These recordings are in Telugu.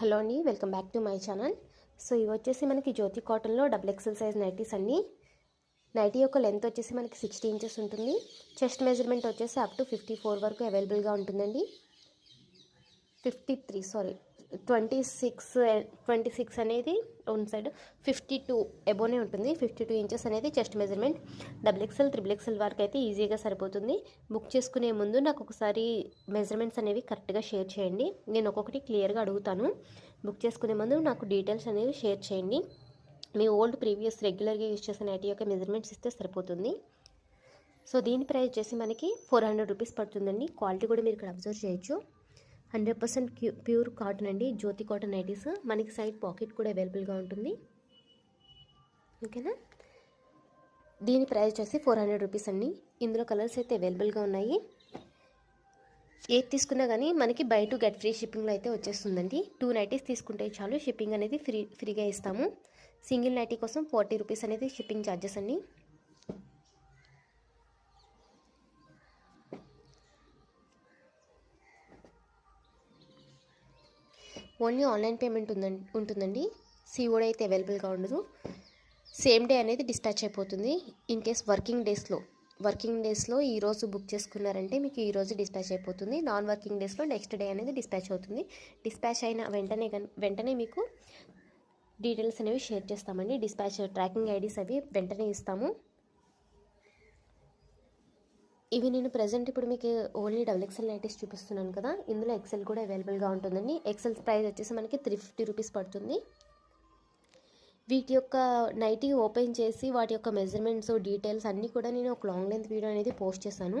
హలో అండి welcome back to my channel. So ఇవి వచ్చేసి మనకి జ్యోతి కాటన్లో డబుల్ ఎక్సెల్ సైజ్ నైటీస్ అన్ని నైటీ యొక్క లెంత్ వచ్చేసి మనకి సిక్స్టీ ఇంచెస్ ఉంటుంది. చెస్ట్ మెజర్మెంట్ వచ్చేసి అప్ టు ఫిఫ్టీ ఫోర్ వరకు అవైలబుల్గా ఉంటుందండి. Fifty three sorry twenty six twenty six అనేది వన్ సైడ్ ఫిఫ్టీ టూ ఎబోనే ఉంటుంది. ఫిఫ్టీ టూ ఇంచెస్ అనేది chest measurement double XL triple XL వరకు అయితే ఈజీగా సరిపోతుంది. బుక్ చేసుకునే ముందు నాకు ఒకసారి మెజర్మెంట్స్ అనేవి కరెక్ట్గా షేర్ చేయండి. నేను ఒక్కొక్కటి క్లియర్గా అడుగుతాను. బుక్ చేసుకునే ముందు నాకు డీటెయిల్స్ అనేవి షేర్ చేయండి. మీ ఓల్డ్ ప్రీవియస్ రెగ్యులర్గా యూజ్ చేసిన ఐటీ యొక్క మెజర్మెంట్స్ ఇస్తే సరిపోతుంది. సో దీని ప్రైస్ వచ్చేసి మనకి ఫోర్ హండ్రెడ్ రూపీస్ పడుతుందండి. క్వాలిటీ కూడా మీరు ఇక్కడ అబ్జర్వ్ చేయొచ్చు. హండ్రెడ్ పర్సెంట్ ప్యూర్ కాటన్ అండి. Jyothi cotton nighties. మనకి సైడ్ పాకెట్ కూడా అవైలబుల్గా ఉంటుంది. ఓకేనా? దీని ప్రైస్ వచ్చేసి ఫోర్ హండ్రెడ్ రూపీస్ అండి. ఇందులో కలర్స్ అయితే అవైలబుల్గా ఉన్నాయి. ఏది తీసుకున్నా కానీ మనకి బై టు గెట్ ఫ్రీ షిప్పింగ్లో అయితే వచ్చేస్తుందండి. టూ నైటీస్ తీసుకుంటే చాలు. షిప్పింగ్ అనేది ఫ్రీ ఫ్రీగా ఇస్తాము. సింగిల్ నైటీ కోసం ఫార్టీ రూపీస్ అనేది షిప్పింగ్ ఛార్జెస్ అండి. ఓన్లీ ఆన్లైన్ పేమెంట్ ఉందండి ఉంటుందండి. సిఓడి అయితే అవైలబుల్గా ఉండదు. సేమ్ డే అనేది డిస్పాచ్ అయిపోతుంది. ఇన్ కేస్ వర్కింగ్ డేస్లో వర్కింగ్ డేస్లో ఈరోజు బుక్ చేసుకున్నారంటే మీకు ఈరోజు డిస్పాచ్ అయిపోతుంది. నాన్ వర్కింగ్ డేస్లో నెక్స్ట్ డే అనేది డిస్పాచ్ అవుతుంది. డిస్పాచ్ అయిన వెంటనే వెంటనే మీకు డీటెయిల్స్ అనేవి షేర్ చేస్తామండి. డిస్పాచ్ ట్రాకింగ్ ఐడీస్ అవి వెంటనే ఇస్తాము. ఇవి నేను ప్రజెంట్ ఇప్పుడు మీకు ఓన్లీ డబుల్ ఎక్సెల్ నైటీస్ చూపిస్తున్నాను కదా. ఇందులో ఎక్సెల్ కూడా అవైలబుల్గా ఉంటుందండి. ఎక్సెల్ ప్రైస్ వచ్చేసి మనకి త్రీ ఫిఫ్టీ రూపీస్ పడుతుంది. వీటి యొక్క నైటీ ఓపెన్ చేసి వాటి యొక్క మెజర్మెంట్స్ డీటెయిల్స్ అన్నీ కూడా నేను ఒక లాంగ్ లెంత్ వీడియో అనేది పోస్ట్ చేశాను.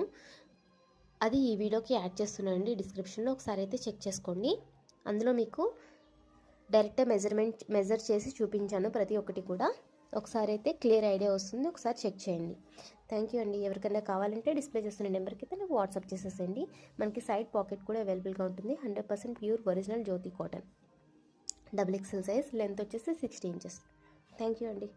అది ఈ వీడియోకి యాడ్ చేస్తున్నానండి డిస్క్రిప్షన్లో ఒకసారి అయితే చెక్ చేసుకోండి. అందులో మీకు డైరెక్ట్ మెజర్మెంట్ మెజర్ చేసి చూపించాను ప్రతి ఒక్కటి కూడా. ఒకసారి అయితే క్లియర్ ఐడియా వస్తుంది ఒకసారి చెక్ చేయండి. థ్యాంక్ యూ అండి. ఎవరికైనా కావాలంటే డిస్ప్లే చేస్తున్న నెంబర్కి అయితే నాకు వాట్సాప్ చేసేసేయండి. మనకి సైడ్ పాకెట్ కూడా అవైలబుల్గా ఉంటుంది. Hundred percent pure original Jyothi cotton. Double XL size length వచ్చేసి సిక్స్టీ ఇంచెస్. థ్యాంక్ యూ అండి.